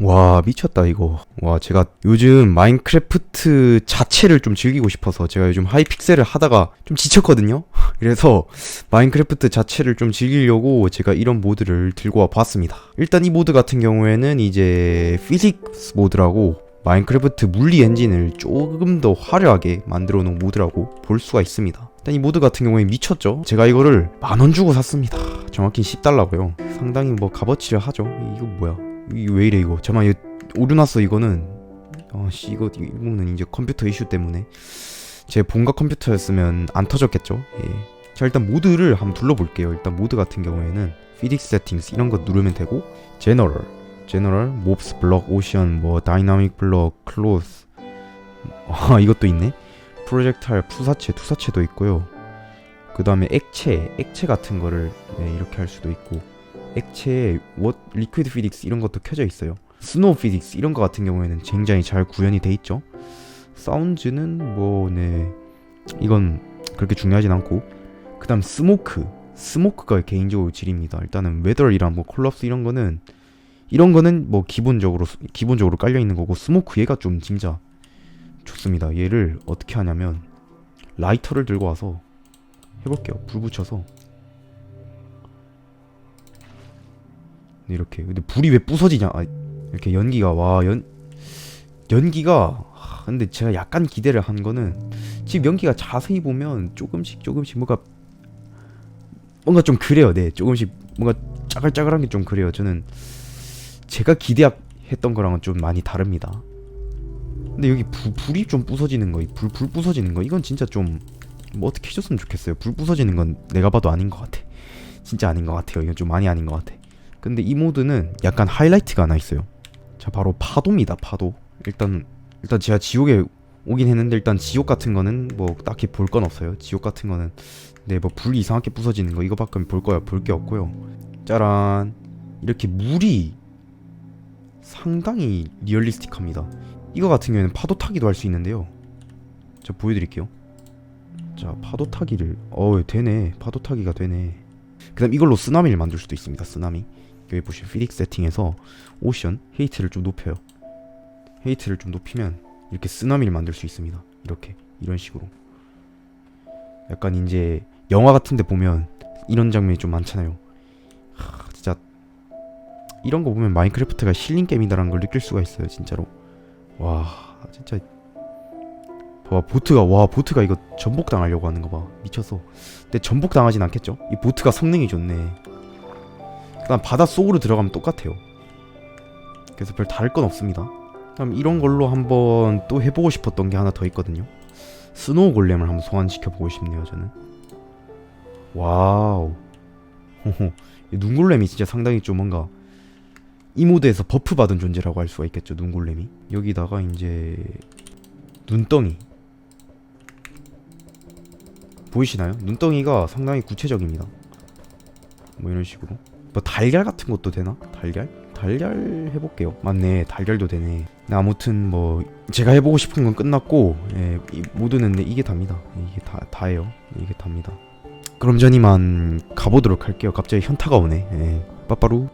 와 미쳤다 이거. 와 제가 요즘 마인크래프트 자체를 좀 즐기고 싶어서 제가 요즘 하이픽셀을 하다가 좀 지쳤거든요? 그래서 마인크래프트 자체를 좀 즐기려고 제가 이런 모드를 들고 와 봤습니다. 일단 이 모드 같은 경우에는 이제 피직스 모드라고 마인크래프트 물리 엔진을 조금 더 화려하게 만들어 놓은 모드라고 볼 수가 있습니다. 일단 이 모드 같은 경우에 미쳤죠? 제가 이거를 만 원 주고 샀습니다. 정확히 10달러고요. 상당히 뭐 값어치를 하죠? 이거 뭐야 이게 왜 이래 이거? 이거 오류났어 이거는. 아씨 이거 이거는 이제 컴퓨터 이슈 때문에. 제 본가 컴퓨터였으면 안 터졌겠죠? 예. 자 일단 모드를 한번 둘러볼게요. 일단 모드 같은 경우에는 피직스 세팅스 이런 거 누르면 되고 제너럴 제너럴 몹스 블럭 오션 뭐 다이나믹 블럭 클로스 아 이것도 있네. 프로젝타일 푸사체 투사체도 있고요. 그 다음에 액체 액체 같은 거를 네, 이렇게 할 수도 있고 액체에 워 리퀴드 피직스 이런 것도 켜져 있어요. 스노우 피직스 이런 거 같은 경우에는 굉장히 잘 구현이 돼 있죠. 사운드는 뭐 네 이건 그렇게 중요하진 않고 그 다음 스모크 스모크가 개인적으로 질입니다. 일단은 웨더이랑 뭐 콜lap스 이런 거는 이런 거는 뭐 기본적으로 기본적으로 깔려 있는 거고 스모크 얘가 좀 진짜 좋습니다. 얘를 어떻게 하냐면 라이터를 들고 와서 해볼게요. 불 붙여서 이렇게 근데 불이 왜 부서지냐 아, 이렇게 연기가 와 연 연기가 하, 근데 제가 약간 기대를 한 거는 지금 연기가 자세히 보면 조금씩 조금씩 뭔가 뭔가 좀 그래요 네 조금씩 뭔가 짜글짜글한 게 좀 그래요 저는 제가 기대했던 거랑은 좀 많이 다릅니다 근데 여기 불, 불이 좀 부서지는 거, 불, 불 부서지는 거, 이건 진짜 좀, 뭐 어떻게 해줬으면 좋겠어요. 불 부서지는 건 내가 봐도 아닌 것 같아. 진짜 아닌 것 같아요. 이건 좀 많이 아닌 것 같아. 근데 이 모드는 약간 하이라이트가 하나 있어요. 자, 바로 파도입니다. 파도. 일단 일단 제가 지옥에 오긴 했는데 일단 지옥 같은 거는 뭐 딱히 볼 건 없어요. 지옥 같은 거는 네, 뭐불 이상하게 부서지는 거 이거밖에 볼 거야 볼 게 없고요. 짜란 이렇게 물이 상당히 리얼리스틱합니다. 이거 같은 경우에는 파도 타기도 할 수 있는데요. 자 보여드릴게요. 자 파도 타기를 어 되네 파도 타기가 되네. 그 다음 이걸로 쓰나미를 만들 수도 있습니다. 쓰나미. 여기 보시면 피릭 세팅에서 오션 헤이트를 좀 높여요. 헤이트를 좀 높이면 이렇게 쓰나미를 만들 수 있습니다. 이렇게 이런 식으로. 약간 이제 영화 같은데 보면 이런 장면이 좀 많잖아요. 하, 진짜 이런 거 보면 마인크래프트가 힐링 게임이다라는 걸 느낄 수가 있어요, 진짜로. 와, 진짜 와 보트가 와 보트가 이거 전복 당하려고 하는 거 봐 미쳤어. 근데 전복 당하진 않겠죠? 이 보트가 성능이 좋네. 그다음 바다 속으로 들어가면 똑같아요. 그래서 별 다를 건 없습니다. 그다음 이런 걸로 한번 또 해보고 싶었던 게 하나 더 있거든요. 스노우 골렘을 한번 소환시켜 보고 싶네요, 저는. 와우. 호호. 이 눈골렘이 진짜 상당히 좀 뭔가 이 모드에서 버프 받은 존재라고 할 수가 있겠죠, 눈골렘이. 여기다가 이제 눈덩이 보이시나요? 눈덩이가 상당히 구체적입니다. 뭐 이런 식으로. 뭐 달걀 같은 것도 되나? 달걀? 달걀 해볼게요. 맞네, 달걀도 되네. 네, 아무튼 뭐 제가 해보고 싶은 건 끝났고 예, 이 모드는 네, 이게 답니다. 이게 다 다예요. 이게 답니다. 그럼 전 이만 가보도록 할게요. 갑자기 현타가 오네. 예, 빠빠루.